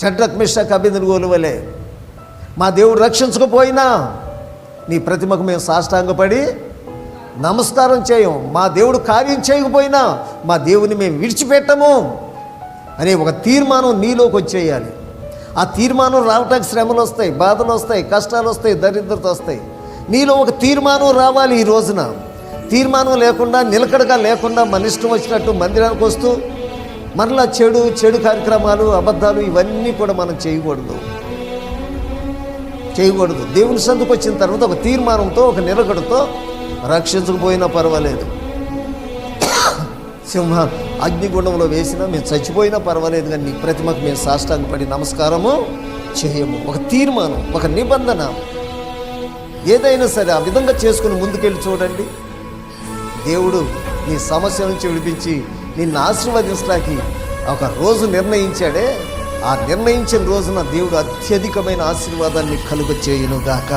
షడ్రక్ మిషక్ అభినందన వలె మా దేవుడు రక్షించకపోయినా నీ ప్రతిమకు మేము సాష్టాంగపడి నమస్కారం చేయం. మా దేవుడు కార్యం చేయకపోయినా మా దేవుని మేము విడిచిపెట్టము అనే ఒక తీర్మానం నీలోకి వచ్చేయాలి. ఆ తీర్మానం రావటానికి శ్రమలు వస్తాయి బాధలు వస్తాయి కష్టాలు వస్తాయి దరిద్రత వస్తాయి. నీలో ఒక తీర్మానం రావాలి ఈ రోజున. తీర్మానం లేకుండా నిలకడగా లేకుండా మన ఇష్టం వచ్చినట్టు మందిరానికి వస్తూ మరలా చెడు చెడు కార్యక్రమాలు అబద్ధాలు ఇవన్నీ కూడా మనం చేయకూడదు. చేయకూడదు. దేవుని సందుకు వచ్చిన తర్వాత ఒక తీర్మానంతో ఒక నిలకడతో రక్షించకపోయినా పర్వాలేదు. సింహ అగ్నిగుండంలో వేసినా మేము చచ్చిపోయినా పర్వాలేదు కానీ నీ ప్రతిమకు మేము సాష్టాంగపడి నమస్కారము చేయము. ఒక తీర్మానం ఒక నిబంధన. ఏదైనా సరే ఆ విధంగా చేసుకుని ముందుకెళ్ళి చూడండి. దేవుడు నీ సమస్య నుంచి విడిపించి నిన్ను ఆశీర్వదించడానికి ఒక రోజు నిర్ణయించాడే. ఆ నిర్ణయించిన రోజున దేవుడు అత్యధికమైన ఆశీర్వాదాన్ని కలుగ చేయునుగాక